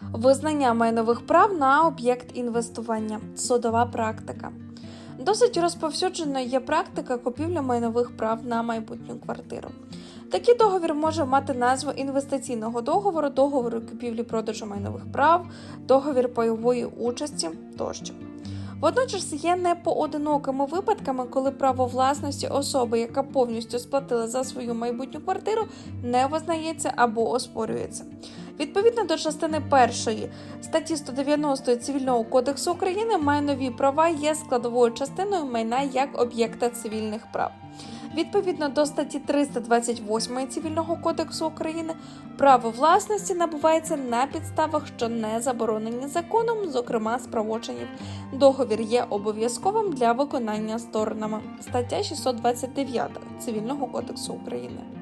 Визнання майнових прав на об'єкт інвестування. Судова практика. Досить розповсюдженою є практика купівлі майнових прав на майбутню квартиру. Такий договір може мати назву інвестиційного договору, договору купівлі-продажу майнових прав, договір пайової участі тощо. Водночас є непоодинокими випадками, коли право власності особи, яка повністю сплатила за свою майбутню квартиру, не визнається або оспорюється. Відповідно до частини першої статті 190 Цивільного кодексу України, майнові права є складовою частиною майна як об'єкта цивільних прав. Відповідно до статті 328 Цивільного кодексу України, право власності набувається на підставах, що не заборонені законом, зокрема правочинів. Договір є обов'язковим для виконання сторонами. Стаття 629 Цивільного кодексу України.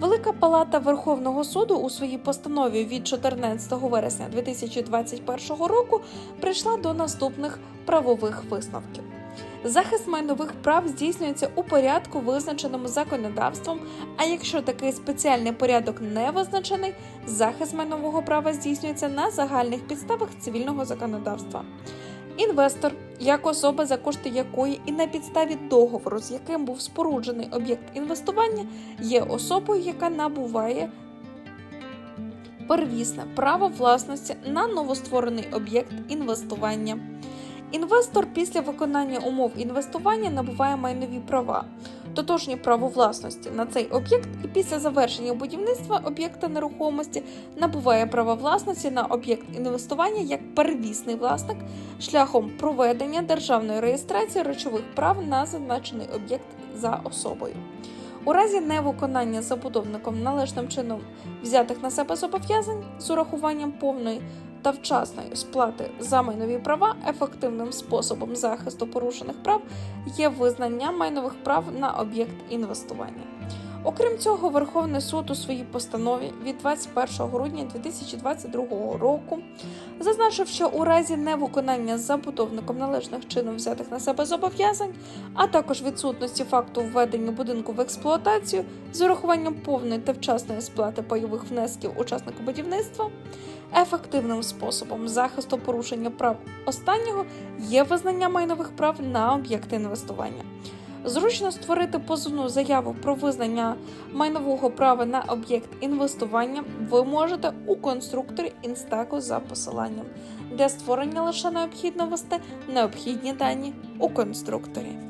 Велика Палата Верховного суду у своїй постанові від 14 вересня 2021 року прийшла до наступних правових висновків. Захист майнових прав здійснюється у порядку, визначеному законодавством. А якщо такий спеціальний порядок не визначений, захист майнового права здійснюється на загальних підставах цивільного законодавства. Інвестор, як особа, за кошти якої і на підставі договору, з яким був споруджений об'єкт інвестування, є особою, яка набуває первісне право власності на новостворений об'єкт інвестування. Інвестор після виконання умов інвестування набуває майнові права, тотожні право власності на цей об'єкт, і після завершення будівництва об'єкта нерухомості набуває право власності на об'єкт інвестування як первісний власник шляхом проведення державної реєстрації речових прав на зазначений об'єкт за особою. У разі невиконання забудовником належним чином взятих на себе зобов'язань з урахуванням повної та вчасної сплати за майнові права ефективним способом захисту порушених прав є визнання майнових прав на об'єкт інвестування. Окрім цього, Верховний суд у своїй постанові від 21 грудня 2022 року зазначив, що у разі невиконання забудовником належних чином взятих на себе зобов'язань, а також відсутності факту введення будинку в експлуатацію з урахуванням повної та вчасної сплати пайових внесків учаснику будівництва, ефективним способом захисту порушення прав останнього є визнання майнових прав на об'єкти інвестування. Зручно створити позовну заяву про визнання майнового права на об'єкт інвестування ви можете у конструкторі інстаку за посиланням. Для створення лише необхідно ввести необхідні дані у конструкторі.